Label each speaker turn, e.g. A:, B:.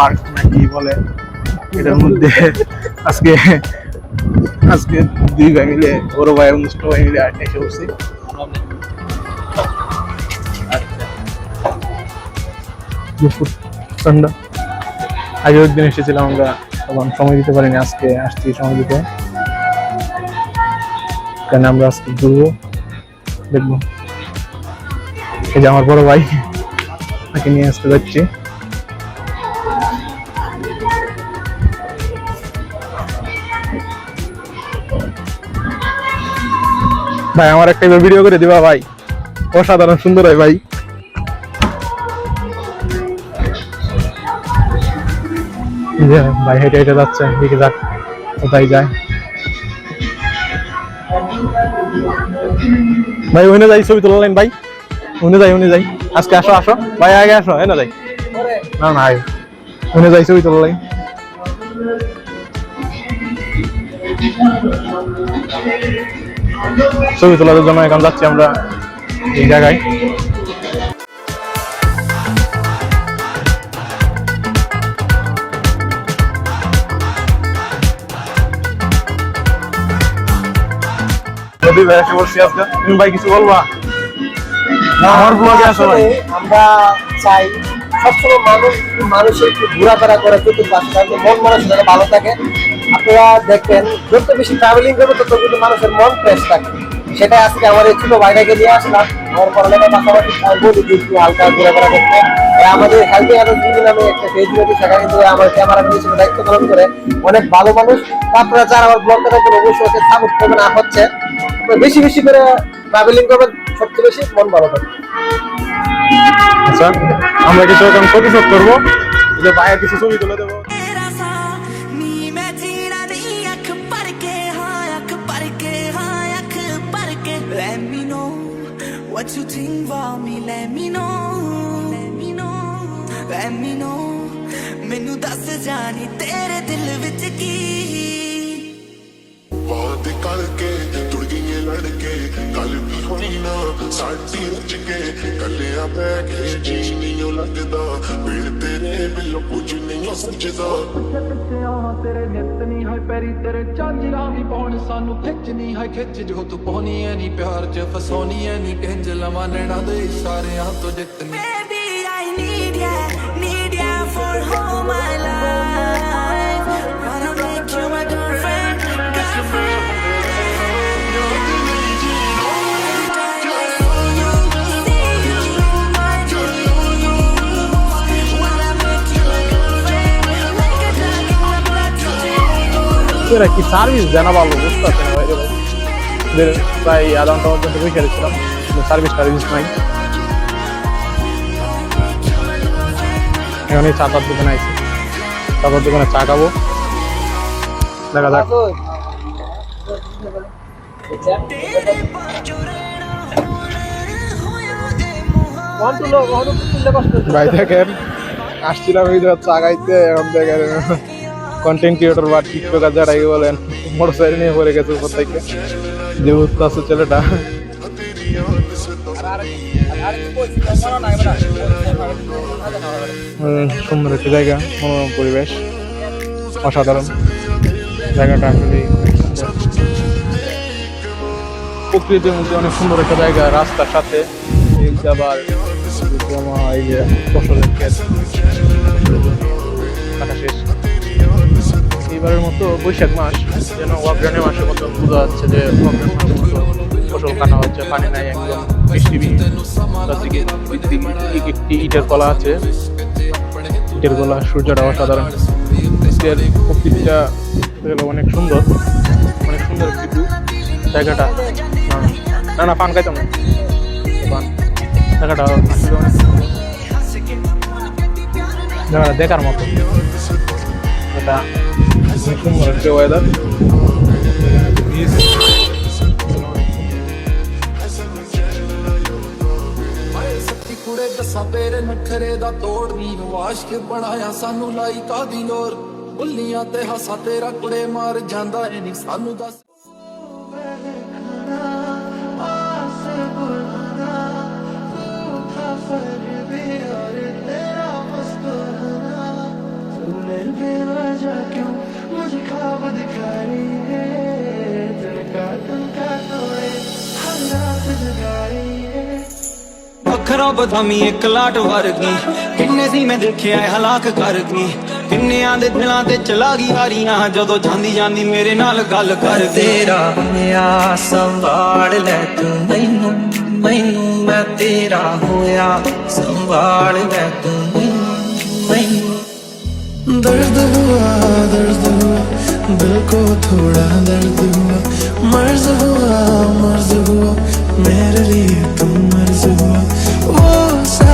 A: Park নাকি বলে? এটার মধ্যে আজকে আজকে দুই ভাই মিলে, বড় ভাই এবং ছোট ভাই মিলে এসে দুপুর ঠান্ডা আগে একদিন এসেছিলাম আমরা, তখন সময় দিতে পারিনি, আজকে আসছি সময় দিতে। কেন আমরা আজকে ঘুরবো? দেখব। এই যে আমার বড় ভাই, তাকে নিয়ে আসতে যাচ্ছি। ভাই, আমার একটা ভিডিও করে দিবা ভাই। অসাধারণ সুন্দর হয় ভাই। ভাই, হেঁটে হেঁটে যাচ্ছে, দিকে যাক, কোথায় যায়। ভাই, ওখানে যাই, ছবি তোলালেন ভাই। ওখানে যাই ওখানে যাই। আজকে আসো আসো। ভাই, আগে আসো হ্যাঁ না যাই। না না ওখানে যাই, ছবি তোলালেন ছবি তোলার জন্য এখন যাচ্ছি আমরা এই জায়গায়। নদী ভাই এসে আজকে? তুমি ভাই কিছু বলবা? আমার ব্লগে
B: আসলে আমরা চাই সবসময় মানুষ মানুষের একটু ঘোরাফেরা করে চতুর্পাশে মন মানসিকতা ভালো থাকে। আপনারা দেখবেন, যত বেশি ট্রাভেলিং করবে, তত কিন্তু মানুষের মন ফ্রেশ থাকে সেটাই আজকে আমার এই ছোট ভাইটাকে নিয়ে আসলাম। আমার পড়ালেখার পাশাপাশি আমি বলি যে একটু হালকা ঘোরাফেরা করতে। আমাদের হেলথি আরও দিদি নামে একটা পেজ রয়েছে, সেখানে কিন্তু আমার ক্যামেরা হিসেবে দায়িত্ব পালন করে অনেক ভালো মানুষ। আপনারা যারা আমার ব্লগটা দেখবেন অবশ্যই ওকে সাপোর্ট করবেন না হচ্ছে। বেশি বেশি করে ট্রাভেলিং করবেন, সবচেয়ে বেশি মন ভালো থাকবে।
A: আচ্ছা আমরা কিছু এখন ফটোশুট করব। যে ভাইয়ের কিছু ছবি তুলে দেবো।
C: What you think about me let me know let me know let me know ਮੈਨੂੰ ਦੱਸ ਜਾਣੀ ਤੇਰੇ ਦਿਲ ਵਿੱਚ ਕੀ
D: ਬਾਤ ਕਰਕੇ ਤੁਰ ਗਈਏ ਲੜਕੇ ਕੱਲ ਵੀ ਹੋਣੀ ਨਾ ਸਾਡੀ ਰਚ ਕੇ ਕੱਲਿਆ ਬਹਿ ਕੇ ਜੀ ਨਹੀਂ ਲੱਗਦਾ। ਬਿਨ ਤੇਰੇ ਬਿੱਲੋ ਕੁਝ ਨਹੀਂ ਸੱਚਦਾ
E: ਪਿੱਛੇ ਆਉਣਾ ਤੇਰੇ ਨਿੱਤ ਨਹੀਂ ਹੋਏ ਪੈਰੀ ਤੇਰੇ ਝਾਂਜਰਾਂ ਵੀ ਪਾਉਣ। ਸਾਨੂੰ ਖਿੱਚ ਨਹੀਂ ਹੈ ਖਿੱਚ ਜੋ ਤੂੰ ਪਾਉਣੀ ਐ ਨਹੀਂ ਪਿਆਰ ਚ ਫਸਾਉਣੀ ਐ ਨਹੀਂ ਕਿੰਜ ਲਵਾਂ ਨੈਣਾ ਦੇ ਇਸ਼ਾਰਿਆਂ ਤੋਂ ਜਿੱਤਨੀ
C: baby I need ya need ya for all my life
A: এরা কি সার্ভিস জানা ভালো বুঝতে পারছি না বাইরে ভাই প্রায় আধা ঘণ্টা পর্যন্ত বসে সার্ভিস টার্ভিস নাই। এখানে চাটার দোকানে দোকানে চা খাব। দেখা যাক। ভাই দেখেন আসছিলাম এই চা খাইতে এখন দেখেন। কন্টেন্ট ক্রিয়েটর বা টিকটকার যারাই বলেন, মোটর সাইকেল নিয়ে পড়ে গেছে উপর থেকে। যে উঠতে আছে ছেলেটা। সুন্দর একটি জায়গা, মনোরম পরিবেশ, অসাধারণ। জায়গাটা আসলে প্রকৃতির মধ্যে অনেক সুন্দর একটা জায়গা, রাস্তার সাথে। এই আবার এই যে ফসলের এইবারের মতো বৈশাখ মাস, যেন অগ্রাণী মাসের মতো বোঝা যাচ্ছে যে অগ্রাণ মাসের মতো ফসল কাটা হচ্ছে, পানি নাই একদম একটি ইটের কলা আছে। ইটের কলা সূর্যটা অসাধারণ। আজকের প্রকৃতিটা অনেক সুন্দর অনেক সুন্দর কিন্তু জায়গাটা। না না, পান খাইতাম না। জায়গাটা জায়গাটা দেখার মতো। এটা знакомого
E: да? ਕੁੜੇ ਦੱਸਾਂ ਤੇਰੇ ਨਖਰੇ ਦਾ ਤੋੜ ਨੀ ਵਾਸ਼ ਕੇ ਬਣਾਇਆ ਸਾਨੂੰ ਲਾਈ ਕਾਦੀ ਲੋਰ। ਬੁੱਲੀਆਂ ਤੇ ਹਸਾ ਤੇਰਾ ਕੁੜੇ ਮਾਰ ਜਾਂਦਾ ਏ ਨਹੀਂ ਸਾਨੂੰ ਦੱਸ।
F: ਆਸੇ ਬੁਲਾਣਾ ਤੂੰ ਤਾਂ बदकारी है ਇੱਕ ਲਾਟ ਵਰਗੀ ਕਿੰਨੇ ਸੀ ਮੈਂ ਦੇਖਿਆ ਹਲਾਕ ਕਰ ਗਈ ਕਿੰਨਿਆਂ ਦੇ ਦਿਲਾਂ ਤੇ ਚਲਾ ਗਈ ਹਾਰੀਆਂ ਜਦੋਂ ਜਾਂਦੀ ਜਾਂਦੀ ਮੇਰੇ ਨਾਲ ਗੱਲ ਕਰ
G: ਤੇਰਾ ਹੋਇਆ ਸੰਭਾਲ ਲੈ ਤੂੰ ਮੈਨੂੰ ਮੈਨੂੰ ਮੈਂ ਤੇਰਾ ਹੋਇਆ ਸੰਭਾਲ ਲੈ ਤੂੰ ਮੈਨੂੰ ਮੈਨੂੰ
H: ਦਰਦ ਹੁਆ ਦਰਦ दिल को थोड़ा दर्द हुआ मर्ज हुआ मर्ज हुआ मेरे लिए तुम मर्ज हुआ।